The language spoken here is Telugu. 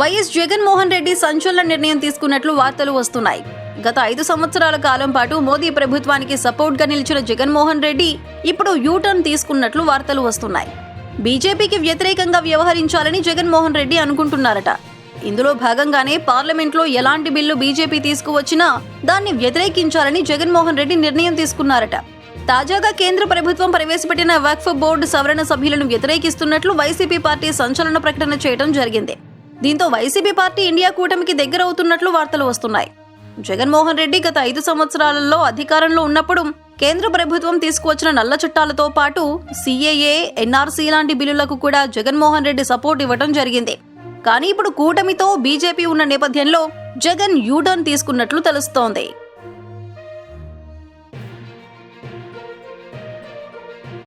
వైఎస్ జగన్మోహన్ రెడ్డి సంచలన నిర్ణయం తీసుకున్నట్లు వార్తలు వస్తున్నాయి. గత ఐదు సంవత్సరాల కాలం పాటు మోదీ ప్రభుత్వానికి సపోర్ట్గా నిలిచిన జగన్మోహన్ రెడ్డి ఇప్పుడు యూటర్న్ తీసుకున్నట్లు వార్తలు వస్తున్నాయి. బీజేపీకి వ్యతిరేకంగా వ్యవహరించాలని జగన్మోహన్ రెడ్డి అనుకుంటున్నారట. ఇందులో భాగంగానే పార్లమెంట్లో ఎలాంటి బిల్లు బీజేపీ తీసుకువచ్చినా దాన్ని వ్యతిరేకించాలని జగన్మోహన్ రెడ్డి నిర్ణయం తీసుకున్నారట. తాజాగా కేంద్ర ప్రభుత్వం ప్రవేశపెట్టిన వక్ఫ్ బోర్డు సవరణ సభ్యులను వ్యతిరేకిస్తున్నట్లు వైసీపీ పార్టీ సంచలన ప్రకటన చేయడం జరిగింది. దీంతో వైసీపీ పార్టీ ఇండియా కూటమికి దగ్గరవుతున్నట్లు వార్తలు వస్తున్నాయి. జగన్మోహన్ రెడ్డి గత ఐదు సంవత్సరాలలో అధికారంలో ఉన్నప్పుడు కేంద్ర ప్రభుత్వం తీసుకువచ్చిన నల్ల చట్టాలతో పాటు సీఏఏ ఎన్ఆర్సీ లాంటి బిల్లులకు కూడా జగన్మోహన్ రెడ్డి సపోర్ట్ ఇవ్వడం జరిగింది. కానీ ఇప్పుడు కూటమితో బీజేపీ ఉన్న నేపథ్యంలో జగన్ యూటర్న్ తీసుకున్నట్లు తెలుస్తోంది.